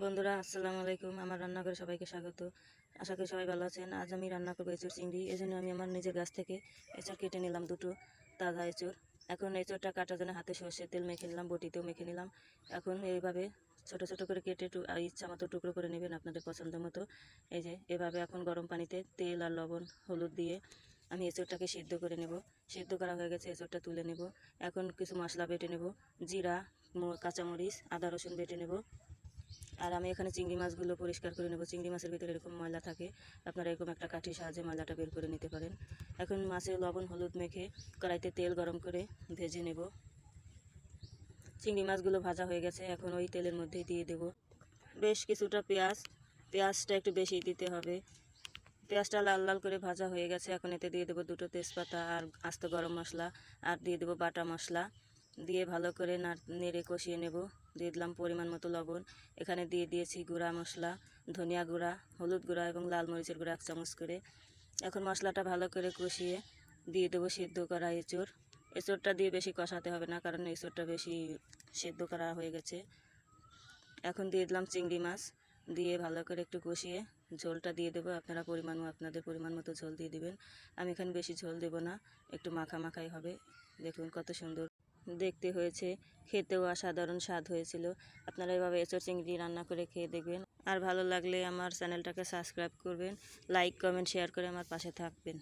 বন্ধুরা, আসসালামু আলাইকুম। আমার রান্নাঘরে সবাইকে স্বাগত। আশা করি সবাই ভালো আছেন। আজ আমি রান্না করব এঁচুর চিংড়ি। এই জন্য আমি আমার নিজের গাছ থেকে এঁচুর কেটে নিলাম, দুটো তাজা এঁচুর এখন এঁচুরটা কাটার জন্য হাতে সর্ষের তেল মেখে নিলাম, বটিতেও মেখে নিলাম। এখন এইভাবে ছোট ছোট করে কেটে ইচ্ছা মতো টুকরো করে নেবেন আপনাদের পছন্দ মতো। এই যে, এভাবে এখন গরম পানিতে তেল আর লবণ, হলুদ দিয়ে আমি এঁচুরটাকে সিদ্ধ করে নেব। সিদ্ধ করা হয়ে গেছে এঁচুরটা তুলে নেব। এখন কিছু মশলা বেটে নেব, জিরা কাঁচামরিচ, আদা, রসুন বেটে নেব। আর আমি এখানে চিংড়ি মাছগুলো পরিষ্কার করে নেব। চিংড়ি মাছের ভিতরে এরকম ময়লা থাকে, আপনারা এরকম একটা কাঠির সাহায্যে ময়লাটা বের করে নিতে পারেন। এখন মাছের লবণ, হলুদ মেখে কড়াইতে তেল গরম করে ভেজে নেব। চিংড়ি মাছগুলো ভাজা হয়ে গেছে, এখন ওই তেলের মধ্যেই দিয়ে দেব। বেশ কিছুটা পেঁয়াজ, পেঁয়াজটা একটু বেশি দিতে হবে। পেঁয়াজটা লাল লাল করে ভাজা হয়ে গেছে, এখন এতে দিয়ে দেবো দুটো তেজপাতা আর আস্ত গরম মশলা, আর দিয়ে দেবো বাটা মশলা। দিয়ে ভালো করে নেড়ে কষিয়ে নেব। দিয়ে দিলাম পরিমাণ মতো লবণ। এখানে দিয়ে দিয়েছি গুঁড়া মশলা, ধনিয়া গুঁড়া, হলুদ গুঁড়া এবং লাল মরিচের গুঁড়া এক চামচ করে। এখন মশলাটা ভালো করে কষিয়ে দিয়ে দেবো সিদ্ধ করা এঁচোড়। এঁচোড়টা দিয়ে বেশি কষাতে হবে না, কারণ এঁচোড়টা বেশি সিদ্ধ করা হয়ে গেছে। এখন দিয়ে দিলাম চিংড়ি মাছ। দিয়ে ভালো করে একটু কষিয়ে ঝোলটা দিয়ে দেবো। আপনারা পরিমাণ আপনাদের পরিমাণ মতো ঝোল দিয়ে দিবেন। আমি এখানে বেশি ঝোল দেবো না, একটু মাখা মাখাই হবে। দেখুন কত সুন্দর দেখতে হয়েছে। খেতেও অসাধারণ স্বাদ হয়েছিল। আপনারা এভাবে এঁচড় চিংড়ি রান্না করে খেয়ে দেখবেন। আর ভালো লাগলে আমার চ্যানেলটাকে সাবস্ক্রাইব করবেন, লাইক, কমেন্ট, শেয়ার করে আমার পাশে থাকবেন।